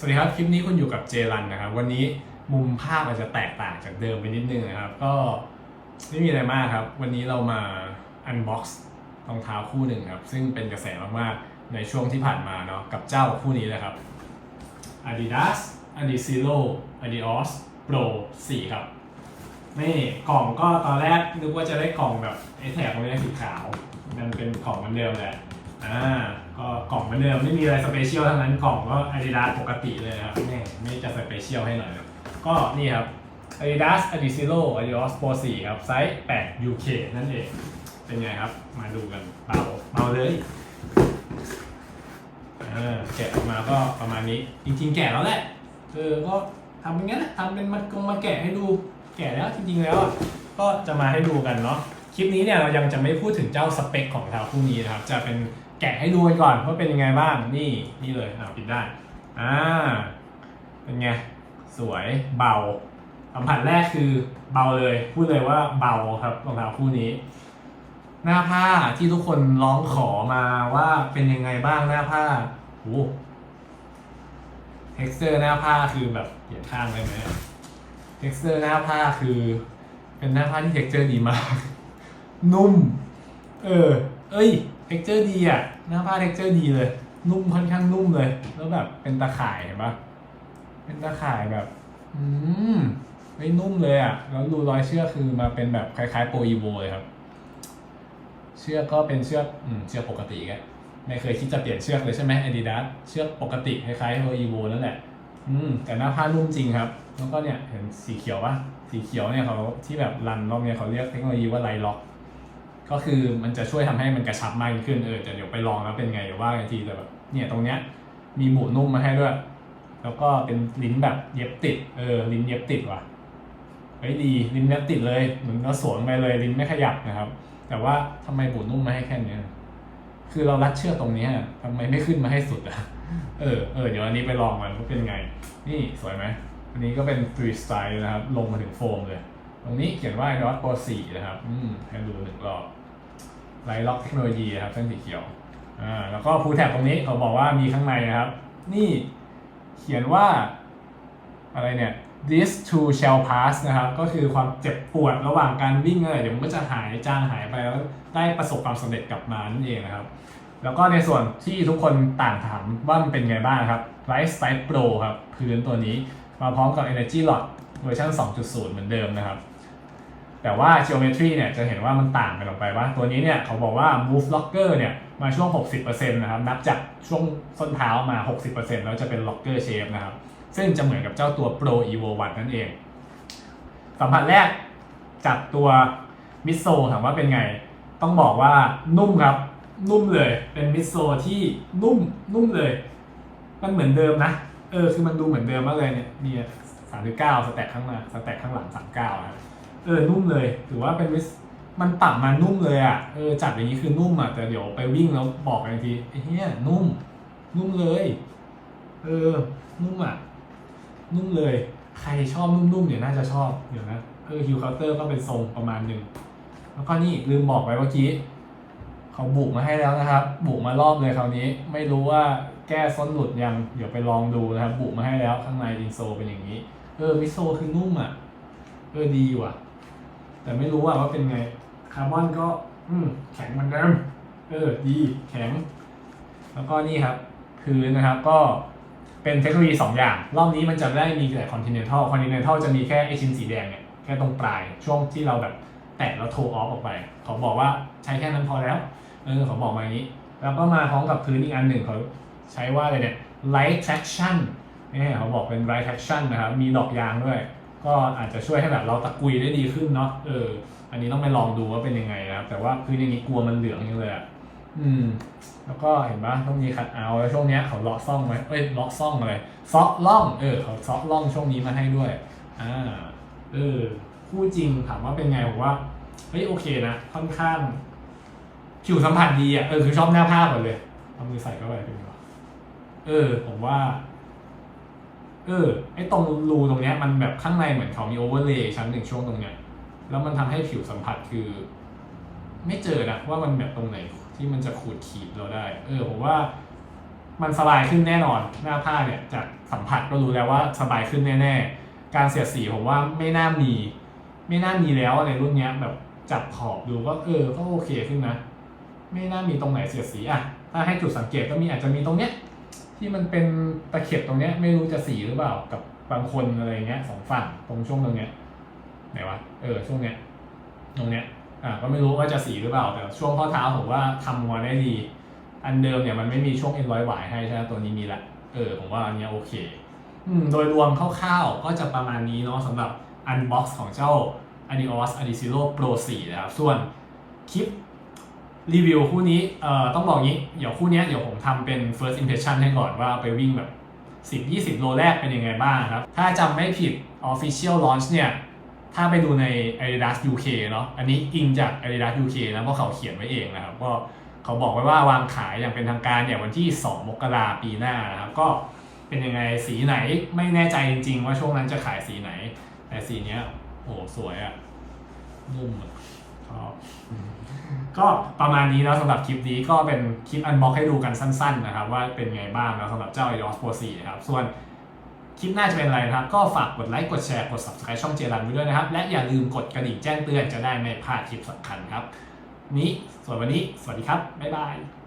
สวัสดีครับคลิปนี้คุณอยู่กับเจรันนะครับ วันนี้มุมภาพอาจจะแตกต่างจากเดิมไปนิดนึงนะครับ ก็ไม่มีอะไรมากครับ วันนี้เรามาอันบ็อกซ์รองเท้าคู่หนึ่งครับ ซึ่งเป็นกระแสมากๆ ในช่วงที่ผ่านมาเนาะกับเจ้าคู่นี้เลยครับ Adidas Adizero Adios Pro 4 ครับ นี่กล่องก็ตอนแรกนึกว่าจะได้กล่องแบบไอ้แถบตรงนี้สีขาว มันเป็นกล่องเหมือนเดิมแหละ อ่าก็กล่องเหมือนเดิมไม่มีอะไรสเปเชียลทั้งนั้นกล่องก็ Adidas ปกติเลยนะครับไม่ไม่จะสเปเชียลให้หน่อยก็นี่ครับ Adidas Adizero Adios Pro 4 ครับไซส์ 8 UK นั่นเอง เป็นไงครับ มาดูกันเบาเบาเลยอ่าแกะออกมาก็ประมาณนี้ จริงๆ แกะแล้วแหละ เออ ก็ทำเป็นงั้นนะทำเป็นมากงมาแกะให้ดู แกะแล้วจริงๆ แล้วก็จะมาให้ดูกันเนาะ คลิปนี้เนี่ยเรายังจะไม่พูดถึงเจ้าสเปคของรองเท้าคู่นี้นะครับ จะเป็น แกะให้ดูกันก่อนว่าเป็นยังไงบ้างนี่นี่เลยอ่าปิดได้อ่าเป็นไงสวยเบาสัมผัสแรกคือเบาเลย พูดเลยว่าเบาครับรองเท้าคู่นี้ หน้าผ้าที่ทุกคนร้องขอมาว่าเป็นยังไงบ้างหน้าผ้าโอ้เท็กซ์เจอร์หน้าผ้าคือแบบเปลี่ยนข้างเลยไหมเท็กซ์เจอร์หน้าผ้าคือ เป็นหน้าผ้าที่เท็กซ์เจอร์ดีมาก นุ่ม เออ เอ้ยเท็กเจอร์ดีอะหน้าผ้าเท็กเจอร์ดีเลย นุ่มค่อนข้างนุ่มเลย แล้วแบบเป็นตะข่ายเห็นปะเป็นตะข่ายแบบ อืมไม่นุ่มเลยอะ แล้วรูรอยเชือกคือมาเป็นแบบคล้ายๆโปรอีโวเลยครับ เชือกก็เป็นเชือกอืมเชือกปกติแกไม่เคยคิดจะเปลี่ยนเชือกเลยใช่ไหม Adidas เชือกปกติคล้ายๆโปรอีโวนั่นแหละ อืม แต่หน้าผ้านุ่มจริงครับ แล้วก็เนี่ยเห็นสีเขียวปะสีเขียวเนี่ยเขาที่แบบรันรอบเนี่ยเขาเรียกเทคโนโลยีว่าไลล็อก ก็คือมันจะช่วยทำให้มันกระชับมากขึ้นเออแต่เดี๋ยวไปลองแล้วเป็นไงเดี๋ยวว่ากันทีแต่แบบเนี่ยตรงเนี้ยมีบุนุ่มมาให้ด้วย แล้วก็เป็นลิ้นแบบเย็บติดเออลิ้นเย็บติดว่ะเฮ้ยดีลิ้นเย็บติดเลยเหมือนก็สวมไปเลยลิ้นไม่ขยับนะครับ แต่ว่าทำไมบุนุ่มมาให้แค่เนี้ยคือเรารัดเชือกตรงนี้ยทำไมไม่ขึ้นมาให้สุดอะเออเออเดี๋ยวอันนี้ไปลองมันว่าเป็นไง นี่สวยไหมอันนี้ก็เป็นฟรีสไตล์นะครับ ลงมาถึงโฟมเลย ตรงนี้เขียนว่า Adidas Pro 4 นะครับ อืมให้ดูหนึ่งรอบ ไลล็อกเทคโนโลยีนะครับเส้นสีเขียวอ่าแล้วก็ฟูแท็บตรงนี้เขาบอกว่ามีข้างในนะครับ นี่เขียนว่าอะไรเนี่ย this too shall pass นะครับ ก็คือความเจ็บปวดระหว่างการวิ่งอะไรเดี๋ยวมันก็จะหายจางหายไปแล้วได้ประสบความสำเร็จกลับมานั่นเองนะครับ แล้วก็ในส่วนที่ทุกคนต่างถามว่ามันเป็นไงบ้างครับ Light Style Pro ครับ พื้นตัวนี้มาพร้อมกับ Energy Lock เวอร์ชัน2.0 เหมือนเดิมนะครับ แต่ว่า geometry เนี่ยจะเห็นว่ามันต่างกันออกไปว่า ตัวนี้เนี่ยเขาบอกว่า move locker เนี่ยมาช่วง 60%นะครับ นับจากช่วงส้นเท้ามา 60%แล้วจะเป็น locker shape นะครับ ซึ่งจะเหมือนกับเจ้าตัว Pro Evo 1นั่นเอง สัมผัสแรกจากตัวมิโซถามว่าเป็นไง ต้องบอกว่านุ่มครับ นุ่มเลย เป็นมิโซที่นุ่ม นุ่มเลย มันเหมือนเดิมนะ เออ คือมันดูเหมือนเดิมมากเลยเนี่ยมีสามสิบเก้าสแต็กข้างหน้า สแต็กข้างหลังสามเก้านะ เออนุ่มเลยถือว่าเป็นวิสมันปรับมานุ่มเลยอะเออจับอย่างนี้คือนุ่มอะแต่เดี๋ยวไปวิ่งแล้วบอกกันทีไอ้เหี้ยนุ่ม นุ่มเลย เออ นุ่มอะ นุ่มเลย ใครชอบนุ่มๆเนี่ยน่าจะชอบเดี๋ยวนะเออฮิวเคาน์เตอร์ก็เป็นทรงประมาณหนึ่งแล้วก็นี่ลืมบอกไปเมื่อกี้เขาบุกมาให้แล้วนะครับ บุกมารอบเลยคราวนี้ ไม่รู้ว่าแก้ส้นหลุดยังเดี๋ยวไปลองดูนะครับ บุกมาให้แล้วข้างในอินโซเป็นอย่างนี้ เออมิโซคือนุ่มอะ เออดีว่ะ แต่ไม่รู้ว่าว่าเป็นไงคาร์บอนก็ อืมแข็งเหมือนเดิมเออดีแข็ง แล้วก็นี่ครับพื้นนะครับก็เป็นเทคโนโลยีสองอย่าง รอบนี้มันจะได้มีแต่ Continental Continental จะมีแค่ไอชิ้นสีแดงเนี่ยแค่ตรงปลายช่วงที่เราแบบแตะแล้วโทรออฟออกไปเขาบอกว่าใช้แค่นั้นพอแล้วเออเขาบอกมาอย่างนี้ แล้วก็มาพร้อมกับพื้นอีกอันหนึ่งเขาใช้ว่าอะไรเนี่ย light traction นี่เขาบอกเป็น light traction นะครับ มีดอกยางด้วย ก็อาจจะช่วยให้แบบเราตะกุยได้ดีขึ้นเนาะเออ อันนี้ต้องไปลองดูว่าเป็นยังไงนะครับแต่ว่าพื้นอย่างนี้กลัวมันเหลืองอย่างเลยอะอืม แล้วก็เห็นปะต้องมีคัดเอาแล้วช่วงเนี้ยเขาเลาะซ่องไว้เอ้ยเลาะซ่องอะไรซอกล่อง เออเขาซอกล่องช่วงนี้มาให้ด้วยอ่าเออคู่จริงถามว่าเป็นไงผมว่าเฮ้ยโอเคนะค่อนข้างผิวสัมผัสดีอะเออคือชอบหน้าผ้าก่อนเลยเอามือใส่เข้าไปเป็นไงเออ ผมว่า เออไอตรงรูตรงเนี้ยมันแบบข้างในเหมือนเขามีโอเวอร์เลย์ชั้นหนึ่งช่วงตรงเนี้ยแล้วมันทำให้ผิวสัมผัสคือ ไม่เจอนะว่ามันแบบตรงไหนที่มันจะขูดขีดเราได้ เออผมว่ามันสบายขึ้นแน่นอนหน้าผ้าเนี่ยจากสัมผัสก็รู้แล้วว่าสบายขึ้นแน่ๆ การเสียดสีผมว่าไม่น่ามี ไม่น่ามีแล้วในรุ่นเนี้ยแบบจับขอบดูก็เออก็โอเคขึ้นนะ ไม่น่ามีตรงไหนเสียดสีอะถ้าให้จุดสังเกตก็มีอาจจะมีตรงเนี้ย ที่มันเป็นตะเข็บตรงเนี้ย ไม่รู้จะสีหรือเปล่ากับบางคนอะไรเงี้ยสองฝั่งตรงช่วงตรงเนี้ยไหนวะเออช่วงเนี้ยตรงเนี้ยอ่าก็ไม่รู้ว่าจะสีหรือเปล่า แต่ช่วงข้อเท้าผมว่าทำมาได้ดี อันเดิมเนี่ยมันไม่มีช่วงเอ็นร้อยหวายให้ใช่ไหมตัวนี้มีละเออผมว่าอันเนี้ยโอเคอืมโดยรวมคร่าวๆก็จะประมาณนี้เนาะสำหรับอันบ็อกซ์ของเจ้า Adios Adizero Pro 4 นะครับ ส่วนคลิป รีวิวคู่นี้เอ่อต้องบอกงี้ เดี๋ยวคู่นี้เดี๋ยวผมทำเป็น first impression ให้ก่อนว่าไปวิ่งแบบ 10 20 โลแรกเป็นยังไงบ้างครับ ถ้าจำไม่ผิด official launch เนี่ย ถ้าไปดูใน Adidas UK เนาะอันนี้อิงจาก Adidas UK นะเพราะเขาเขียนไว้เองนะครับ ก็เขาบอกไว้ว่าวางขายอย่างเป็นทางการเนี่ยวันที่ 2 มกราปีหน้านะครับ ก็เป็นยังไงสีไหนไม่แน่ใจจริง ๆ ว่าช่วงนั้นจะขายสีไหน แต่สีเนี้ยโอ้โหสวยอะนุ่มอะ ชอบ ก็ประมาณนี้แล้วสำหรับคลิปนี้ก็เป็นคลิปอันบ็อกให้ดูกันสั้น ๆ นะครับ ว่าเป็นไงบ้างแล้วสำหรับเจ้า iOS Pro 4นะครับ ส่วนคลิปหน้าจะเป็นอะไรนะครับ ก็ฝากกดไลค์กดแชร์กด subscribe ช่องเจรันไว้ด้วยนะครับ และอย่าลืมกดกระดิ่งแจ้งเตือนจะได้ไม่พลาดคลิปสำคัญครับ นี้ส่วนวันนี้ สวัสดีครับ บ๊ายบาย